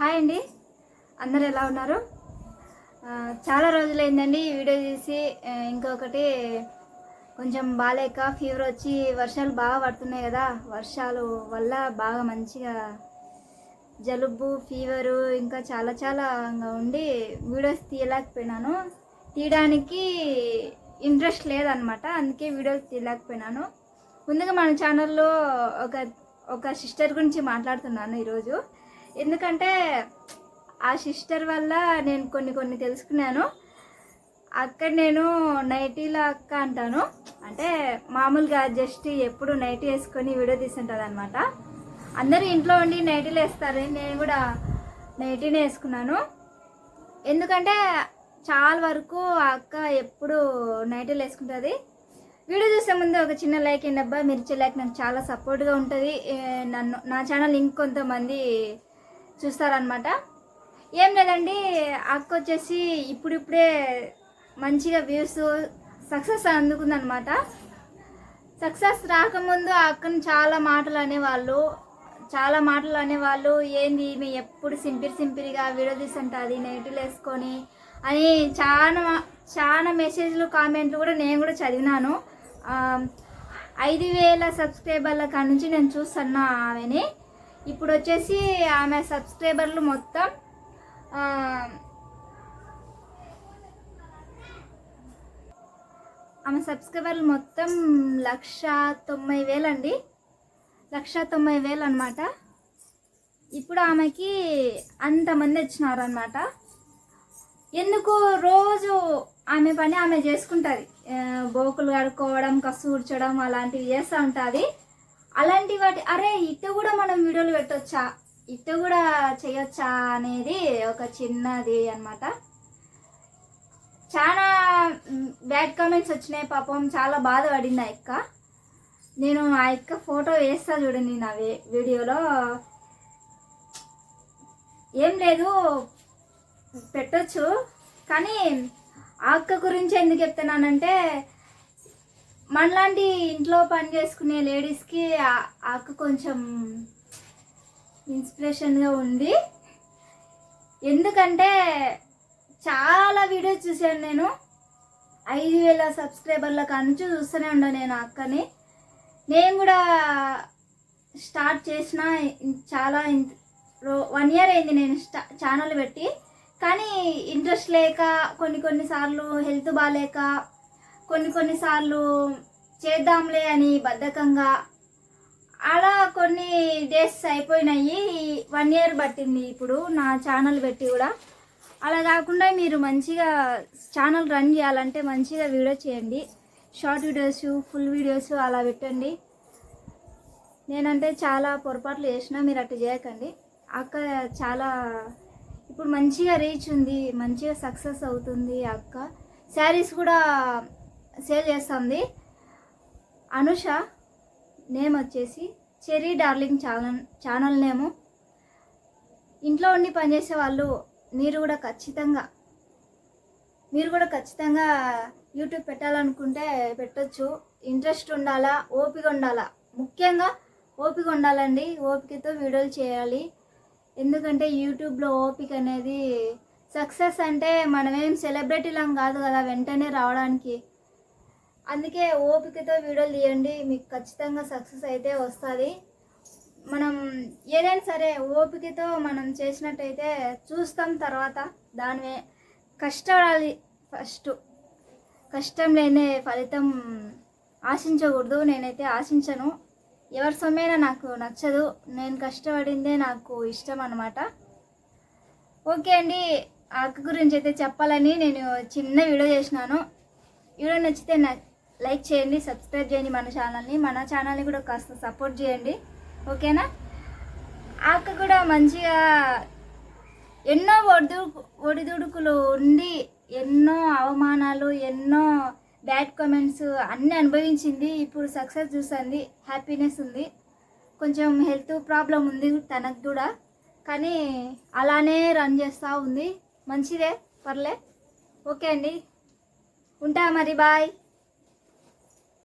Hi అండి. అందరు ఎలా ఉన్నారు? చాలా రోజులైందండి ఈ వీడియో తీసి. ఇంకొకటి కొంచెం బాగాలేక ఫీవర్ వచ్చి వర్షాలు బాగా పడుతున్నాయి కదా. వర్షాలు వల్ల బాగా మంచిగా జలుబు ఫీవరు ఇంకా చాలా చాలా ఉండి వీడియోస్ తీయలేకపోయినాను. తీయడానికి ఇంట్రెస్ట్ లేదనమాట. అందుకే వీడియోస్ తీయలేకపోయినాను. ముందుగా మన ఛానల్లో ఒక ఒక సిస్టర్ గురించి మాట్లాడుతున్నాను ఈరోజు. ఎందుకంటే ఆ సిస్టర్ వల్ల నేను కొన్ని కొన్ని తెలుసుకున్నాను. అక్కడ నేను నైటీల అక్క అంటాను. అంటే మామూలుగా జస్ట్ ఎప్పుడు నైటీ వేసుకొని వీడియో తీస్తుంటుంది అనమాట అందరూ ఇంట్లో ఉండి నైటీలు వేస్తారు నేను కూడా నైటీనే వేసుకున్నాను. ఎందుకంటే చాలా వరకు ఆ అక్క ఎప్పుడు నైటీలు వేసుకుంటుంది. వీడియో చూసే ముందు ఒక చిన్న లైక్ ఏంటి అబ్బా. మీరు లైక్ నాకు చాలా సపోర్ట్గా ఉంటుంది. నన్ను నా ఛానల్ ఇంకొంతమంది చూస్తారనమాట ఏం లేదండి అక్క వచ్చేసి ఇప్పుడిప్పుడే మంచిగా వ్యూస్ సక్సెస్ అందుకుందనమాట సక్సెస్ రాకముందు ఆ అక్కని చాలా మాటలు అనేవాళ్ళు చాలా మాటలు అనేవాళ్ళు ఏంది మీ ఎప్పుడు సింపిరి సింపిరిగా వీడియో అది నెగిటివ్ వేసుకొని అని చాలా చాలా మెసేజ్లు కామెంట్లు కూడా నేను కూడా చదివినాను. ఐదు వేల సబ్స్క్రైబర్ల కాడ నుంచి నేను చూస్తున్నా ఆమెని. ఇప్పుడు వచ్చేసి ఆమె సబ్స్క్రైబర్లు మొత్తం ఆమె సబ్స్క్రైబర్లు మొత్తం లక్ష తొంభై వేలండి. లక్ష తొంభై వేలు అనమాట ఇప్పుడు ఆమెకి అంతమంది వచ్చినారు అనమాట ఎందుకు రోజు ఆమె పని ఆమె చేసుకుంటుంది. బోకులు కడుక్కోవడం కసు అలాంటివి చేస్తూ ఉంటుంది. అలాంటి వాటి అరే ఇటు కూడా మనం వీడియోలు పెట్టొచ్చా? ఇటు కూడా చేయొచ్చా అనేది ఒక చిన్నది అన్నమాట. చాలా బ్యాడ్ కామెంట్స్ వచ్చినాయి పాపం. చాలా బాధపడింది ఆ అక్క. నేను ఆ యొక్క ఫోటో వేస్తా చూడండి నా వే- వీడియోలో. ఏం లేదు పెట్టొచ్చు. కానీ ఆ అక్క గురించి ఎందుకు చెప్తున్నానంటే మనలాంటి ఇంట్లో పని చేసుకునే లేడీస్కి ఆ అక్క కొంచెం ఇన్స్పిరేషన్గా ఉంది. ఎందుకంటే చాలా వీడియోస్ చూశాను నేను. ఐదు వేల సబ్స్క్రైబర్ల కనుంచి చూస్తూనే ఉన్నాను నేను ఆ అక్కని. నేను కూడా స్టార్ట్ చేసిన చాలా వన్ ఇయర్ అయింది నేను స్టా ఛానల్ పెట్టి. కానీ ఇంట్రెస్ట్ లేక కొన్ని కొన్నిసార్లు హెల్త్ బాగాలేక కొన్ని కొన్నిసార్లు చేద్దాంలే అని బద్ధకంగా అలా కొన్ని డేస్ అయిపోయినాయి. వన్ ఇయర్ పట్టింది ఇప్పుడు నా ఛానల్ పెట్టి కూడా. అలా కాకుండా మీరు మంచిగా ఛానల్ రన్ చేయాలంటే మంచిగా వీడియో చేయండి. షార్ట్ వీడియోస్ ఫుల్ వీడియోస్ అలా పెట్టండి. నేనంటే చాలా పొరపాట్లు చేసినా మీరు అట్లా చేయకండి. అక్క చాలా ఇప్పుడు మంచిగా రీచ్ ఉంది మంచిగా సక్సెస్ అవుతుంది ఆ అక్క. శారీస్ కూడా సేల్ చేస్తుంది. అనుష నేమ్ వచ్చేసి cherry darling channel channel name. ఇంట్లో ఉండి పనిచేసే వాళ్ళు మీరు కూడా ఖచ్చితంగా మీరు కూడా ఖచ్చితంగా యూట్యూబ్ పెట్టాలనుకుంటే పెట్టొచ్చు. ఇంట్రెస్ట్ ఉండాలా ఓపిక ఉండాలా? ముఖ్యంగా ఓపిక ఉండాలండి. ఓపికతో వీడియోలు చేయాలి. ఎందుకంటే యూట్యూబ్లో ఓపిక అనేది సక్సెస్ అంటే మనమేం సెలబ్రిటీలం కాదు కదా వెంటనే రావడానికి. అందుకే ఓపికతో వీడియోలు తీయండి మీకు ఖచ్చితంగా సక్సెస్ అయితే వస్తుంది. మనం ఏదైనా సరే ఓపికతో మనం చేసినట్టయితే చూస్తాం తర్వాత దాని కష్టపడాలి ఫస్ట్ కష్టం లేని ఫలితం ఆశించకూడదు నేనైతే ఆశించను. ఎవరి సొమ్మైనా నాకు నచ్చదు. నేను కష్టపడిందే నాకు ఇష్టం అనమాట ఓకే అండి అక్క గురించి అయితే చెప్పాలని నేను చిన్న వీడియో చేసినాను. వీడియో నచ్చితే నా లైక్ చేయండి సబ్స్క్రైబ్ చేయండి మన ఛానల్ని. మన ఛానల్ని కూడా కాస్త సపోర్ట్ చేయండి. ఓకేనా? అక్క కూడా మంచిగా ఎన్నో ఒడిదు ఒడిదుడుకులు ఉండి ఎన్నో అవమానాలు ఎన్నో బ్యాడ్ కామెంట్స్ అన్నీ అనుభవించింది. ఇప్పుడు సక్సెస్ చూసింది హ్యాపీనెస్ ఉంది. కొంచెం హెల్త్ ప్రాబ్లం ఉంది తనకు కూడా. కానీ అలానే రన్ చేస్తూ ఉంది. మంచిదే పర్లే. ఓకే అండి. ఉంటా మరి బాయ్.